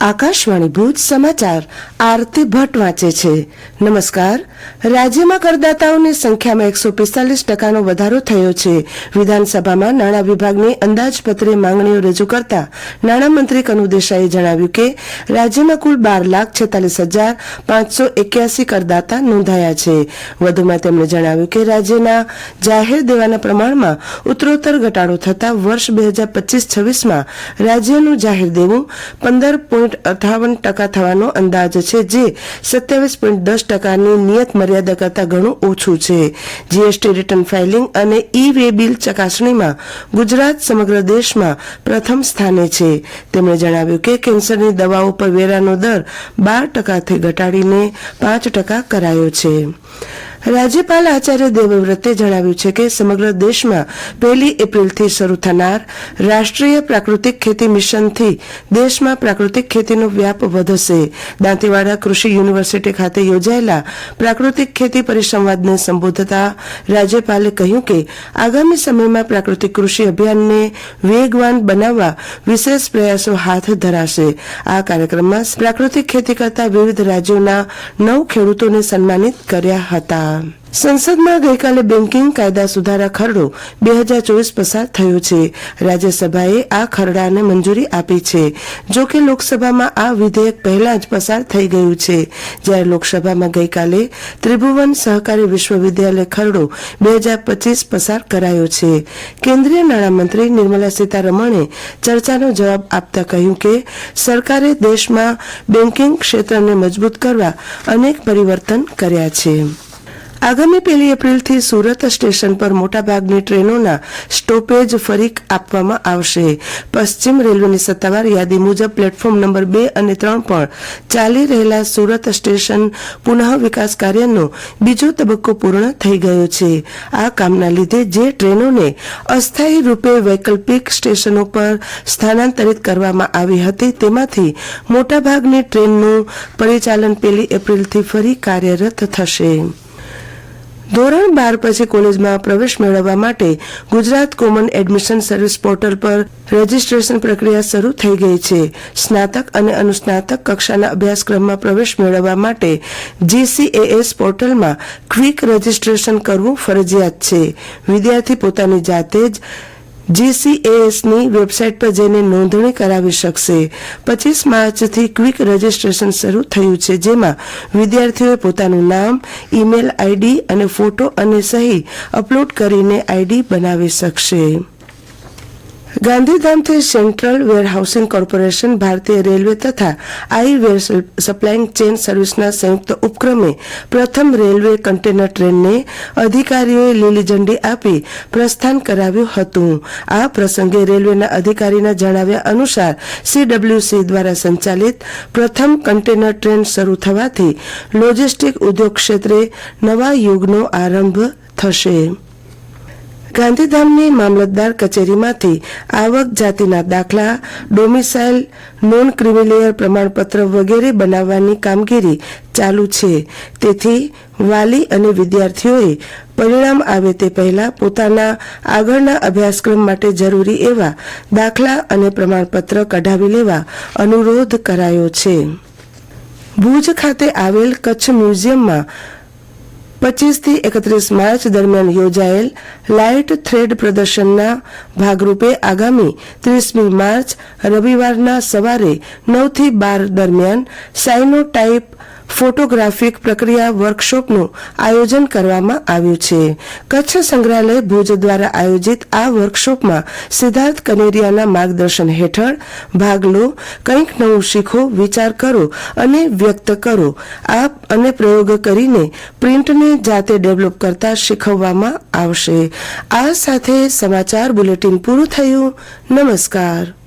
આકાશવાણી ભુજ સમાચાર, આરતી ભટ્ટ વાંચે છે. નમસ્કાર. રાજ્યમાં કરદાતાઓની સંખ્યામાં એકસો પિસ્તાલીસ ટકાનો વધારો થયો છે. વિધાનસભામાં નાણાં વિભાગની અંદાજપત્રે માંગણીઓ રજૂ કરતા નાણામંત્રી કનુ દેસાઈએ જણાવ્યું કે, રાજ્યમાં કુલ બાર લાખ છેતાલીસ હજાર પાંચસો એક્યાસી કરદાતા નોંધાયા છે. વધુમાં તેમણે જણાવ્યું કે, રાજ્યના જાહેર દેવાના પ્રમાણમાં ઉત્તરોત્તર ઘટાડો થતાં વર્ષ બે હજાર પચીસ છવ્વીસમાં રાજ્યનું જાહેર દેવું પંદર પોઈન્ટ અઠાવન ટકા થવાનો અંદાજ છે, જે સત્યાવીસ પોઈન્ટ દસ ટકાની નિયત મર્યાદા કરતાં ઘણું ઓછું છે. જીએસટી રિટર્ન ફાઇલિંગ અને ઈ વે બિલ ચકાસણીમાં ગુજરાત સમગ્ર દેશમાં પ્રથમ સ્થાને છે. તેમણે જણાવ્યું કે કેન્સરની દવાઓ પર વેરાનો દર બાર ટકાથી ઘટાડીને પાંચ ટકા કરાયો છે. રાજ્યપાલ આચાર્ય દેવવ્રતે જણાવ્યું છે કે સમગ્ર દેશમાં પહેલી એપ્રિલથી શરૂ થનાર રાષ્ટ્રીય પ્રાકૃતિક ખેતી મિશનથી દેશમાં પ્રાકૃતિક ખેતીનો વ્યાપ વધશે. દાંતીવાડા કૃષિ યુનિવર્સિટી ખાતે યોજાયેલા પ્રાકૃતિક ખેતી પરિસંવાદને સંબોધતા રાજ્યપાલે કહ્યું કે આગામી સમયમાં પ્રાકૃતિક કૃષિ અભિયાનને વેગવાન બનાવવા વિશેષ પ્રયાસો હાથ ધરાશે. આ કાર્યક્રમમાં પ્રાકૃતિક ખેતી કરતા વિવિધ રાજ્યોના નવ ખેડૂતોને સન્માનિત કર્યા હતા. સંસદમાં ગઈકાલે બેન્કિંગ કાયદા સુધારા ખરડો બે હજાર ચોવીસ પસાર થયો છે. રાજ્યસભાએ આ ખરડાને મંજૂરી આપી છે. જો કે લોકસભામાં આ વિધેયક પહેલા જ પસાર થઈ ગયું છે. જ્યારે લોકસભામાં ગઈકાલે ત્રિભુવન સહકારી વિશ્વવિદ્યાલય ખરડો બે હજાર પચીસ પસાર કરાયો છે. કેન્દ્રીય નાણામંત્રી નિર્મલા સીતારમણે ચર્ચાનો જવાબ આપતા કહ્યું કે સરકારે દેશમાં બેન્કિંગ ક્ષેત્રને મજબૂત કરવા અનેક પરિવર્તન કર્યા છે. આગામી પહેલી એપ્રિલથી સુરત સ્ટેશન પર મોટાભાગની ટ્રેનોના સ્ટોપેજ ફરી આપવામાં આવશે. પશ્ચિમ રેલવેની સત્તાવાર યાદી મુજબ પ્લેટફોર્મ નંબર બે અને ત્રણ પર ચાલી રહેલા સુરત સ્ટેશન પુનઃ વિકાસ કાર્યનો બીજો તબક્કો પૂર્ણ થઈ ગયો છે. આ કામના લીધે જે ટ્રેનોને અસ્થાયી રૂપે વૈકલ્પિક સ્ટેશનો પર સ્થાનાંતરિત કરવામાં આવી હતી, તેમાંથી મોટાભાગની ટ્રેનનું પરિચાલન પહેલી એપ્રિલથી ફરી કાર્યરત થશે. ધોરણ બાર પછી કોલેજમાં પ્રવેશ મેળવવા માટે Gujarat common admission service portal પર રજીસ્ટ્રેશન પ્રક્રિયા શરૂ થઈ ગઈ છે. સ્નાતક અને અનુસ્નાતક કક્ષાના અભ્યાસક્રમમાં પ્રવેશ મેળવવા માટે જીસીએએસ પોર્ટલમાં ક્વિક રજીસ્ટ્રેશન કરવું ફરજિયાત છે. વિદ્યાર્થી પોતાની જાતે જ જીસીએએસની વેબસાઇટ પર જઈને નોંધણી કરાવી શકશે. પચીસ માર્ચથી ક્વિક રજીસ્ટ્રેશન શરૂ થયું છે, જેમાં વિદ્યાર્થીઓએ પોતાનું નામ, ઈમેલ આઈડી અને ફોટો અને સહી અપલોડ કરીને આઈડી બનાવી શકશે. ગાંધીધામથી સેન્ટ્રલ વેરહાઉસિંગ કોર્પોરેશન ભારતીય રેલવે તથા આઈ વેર સપ્લાઇંગ ચેન સર્વિસના સંયુક્ત ઉપક્રમે પ્રથમ રેલવે કન્ટેનર ટ્રેનને અધિકારીઓએ લીલી ઝંડી આપી પ્રસ્થાન કરાવ્યું હતું. આ પ્રસંગે રેલવેના અધિકારીના જણાવ્યા અનુસાર સીડબ્લ્યુસી દ્વારા સંચાલિત પ્રથમ કન્ટેનર ટ્રેન શરૂ થવાથી લોજિસ્ટિક ઉદ્યોગ ક્ષેત્રે નવા યુગનો આરંભ થશે. ગાંધીધામની મામલતદાર કચેરીમાંથી આવક જાતિના દાખલા, ડોમિસાઇલ, નોન ક્રિમિલિયર પ્રમાણપત્ર વગેરે બનાવવાની કામગીરી ચાલુ છે. તેથી વાલી અને વિદ્યાર્થીઓએ પરિણામ આવે તે પહેલા પોતાના આગળના અભ્યાસક્રમ માટે જરૂરી એવા દાખલા અને પ્રમાણપત્ર કઢાવી લેવા અનુરોધ કરાયો છે. ભુજ ખાતે આવેલ કચ્છ મ્યુઝિયમમાં પચીસથી એકત્રીસ માર્ચ દરમિયાન યોજાયેલ લાઇટ થ્રેડ પ્રદર્શનના ભાગરૂપે આગામી ત્રીસમી માર્ચ રવિવારના સવારે નવથી બાર દરમિયાન સાઇનો ટાઈપ ફોટોગ્રાફિક પ્રક્રિયા વર્કશોપનું આયોજન કરવામાં આવ્યું છે. કચ્છ સંગ્રહાલય ભુજ દ્વારા આયોજિત આ વર્કશોપમાં સિદ્ધાર્થ કનેરિયાના માર્ગદર્શન હેઠળ ભાગ લો, કંઈક નવું શીખો, વિચાર કરો અને વ્યક્ત કરો. આ અને પ્રયોગ કરીને પ્રિન્ટને જાતે ડેવલપ કરતા શીખવવામાં આવશે. આ સાથે સમાચાર બુલેટિન પૂરું થયું. નમસ્કાર.